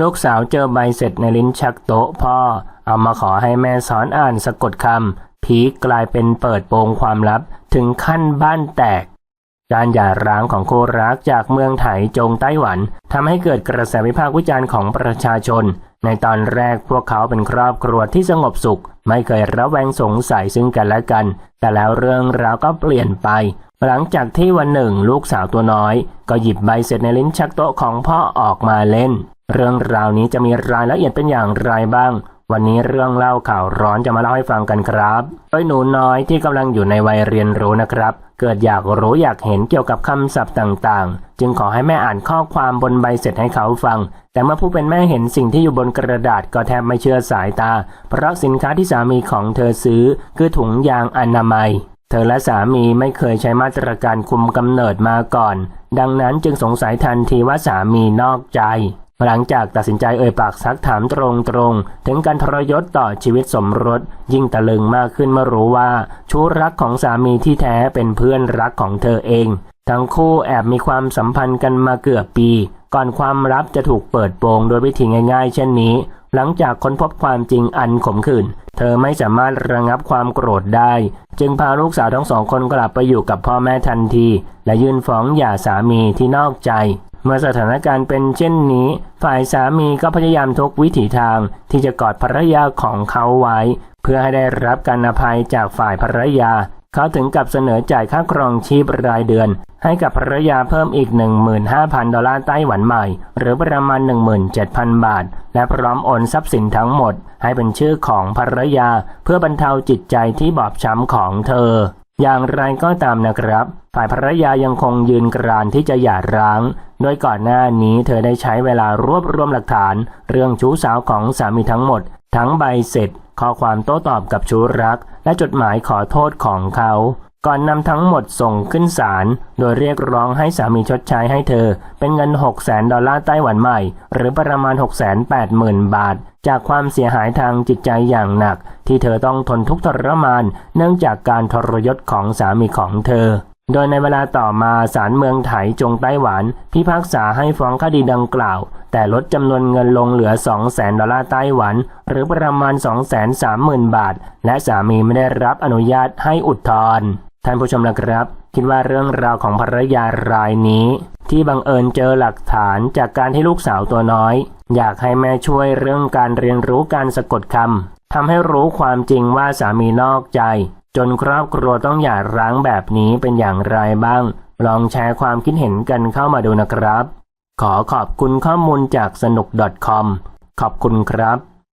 ลูกสาวเจอใบเสร็จในลิ้นชักโต๊ะพ่อ เอามาขอให้แม่สอนอ่านสะกดคำพีกลายเป็นเปิดโปงความลับถึงขั้นบ้านแตก การหย่าร้างของคู่รักจากเมืองไถจงไต้หวันทำให้เกิดกระแสวิพากษ์วิจารณ์ของประชาชน ในตอนแรกพวกเขาเป็นครอบครัวที่สงบสุข ไม่เคยระแวงสงสัยซึ่งกันและกัน แต่แล้วเรื่องราวก็เปลี่ยนไปหลังจากที่วันหนึ่งลูกสาวตัวน้อย ก็หยิบใบเสร็จในลิ้นชักโต๊ะของพ่อออกมาเล่น เรื่องราวนี้จะมีรายละเอียดเป็นอย่างไรบ้าง วันนี้เรื่องเล่าข่าวร้อนจะมาเล่าให้ฟังกันครับโดยหนูน้อยที่กำลังอยู่ในวัยเรียนรู้นะครับ เกิดอยากรู้อยากเห็นเกี่ยวกับคำศัพท์ต่างๆ จึงขอให้แม่อ่านข้อความบนใบเสร็จให้เขาฟัง แต่เมื่อผู้เป็นแม่เห็นสิ่งที่อยู่บนกระดาษก็แทบไม่เชื่อสายตา เพราะสินค้าที่สามีของเธอซื้อ คือถุงยางอนามัยเธอและสามีไม่เคยใช้มาตรการคุมกำเนิดมาก่อน ดังนั้นจึงสงสัยทันทีว่าสามีนอกใจ หลังจากตัดสินใจเอ่ยปากซักถามตรงๆ ถึงการทรยศต่อชีวิตสมรส ยิ่งตะลึงมากขึ้นเมื่อรู้ว่าชู้รักของสามีที่แท้เป็นเพื่อนรักของเธอเอง ทั้งคู่แอบมีความสัมพันธ์กันมาเกือบปี ก่อนความลับจะถูกเปิดโปงโดยวิธีง่ายๆ เช่นนี้ หลังจากค้นพบความจริงอันขมขื่นเธอไม่สามารถระงับความโกรธได้ จึงพาลูกสาวทั้งสองคนกลับไปอยู่กับพ่อแม่ทันที และยื่นฟ้องหย่าสามีที่นอกใจ มื่อสถานการณ์เป็นเช่นนี้ ฝ่ายสามีก็พยายามทุกวิถีทางที่จะกอดภรรยาของเขาไว้ เพื่อให้ได้รับการอภัยจากฝ่ายภรรยา เขาถึงกับเสนอจ่ายค่าครองชีพรายเดือน ให้กับภรรยาเพิ่มอีก 15,000 ดอลลาร์ไต้หวันใหม่ หรือประมาณ 17,000 บาท และพร้อมโอนทรัพย์สินทั้งหมด ให้เป็นชื่อของภรรยา เพื่อบรรเทาจิตใจที่บอบช้ำของเธอ อย่างไรก็ตามนะครับ ฝ่ายภรรยายังคงยืนกรานที่จะหย่าร้าง โดยก่อนหน้านี้เธอได้ใช้เวลารวบรวมหลักฐาน เรื่องชู้สาวของสามีทั้งหมด ทั้งใบเสร็จ ข้อความโต้ตอบกับชู้รัก และจดหมายขอโทษของเขา ก่อนนำทั้งหมดส่งขึ้นศาล โดยเรียกร้องให้สามีชดใช้ให้เธอ เป็นเงิน 6 0 0 0 0 0ดอลลาร์ไต้หวันใหม่ หรือประมาณ 6 8 0 0 0 0 บาท จากความเสียหายทางจิตใจอย่างหนัก ที่เธอต้องทนทุกข์ทรมาน เนื่องจากการทรยศของสามีของเธอ โดยในเวลาต่อมาศาลเมืองไถจงไต้หวัน พิพากษาให้ฟ้องคดีดังกล่าว แต่ลดจำนวนเงินลงเหลือ 200,000ดอลลาร์ไต้หวัน หรือประมาณ 230,000 บาท และสามีไม่ได้รับอนุญาตให้อุทธรณ์ ท่านผู้ชมนะครับ คิดว่าเรื่องราวของภรรยารายนี้ ที่บังเอิญเจอหลักฐานจากการที่ลูกสาวตัวน้อย อยากให้แม่ช่วยเรื่องการเรียนรู้การสะกดคำทำให้รู้ความจริงว่าสามีนอกใจ จนครอบครัวต้องหย่าร้างแบบนี้เป็นอย่างไรบ้าง ลองแชร์ความคิดเห็นกันเข้ามาดูนะครับ ขอขอบคุณข้อมูลจากสนุก .com ขอบคุณครับ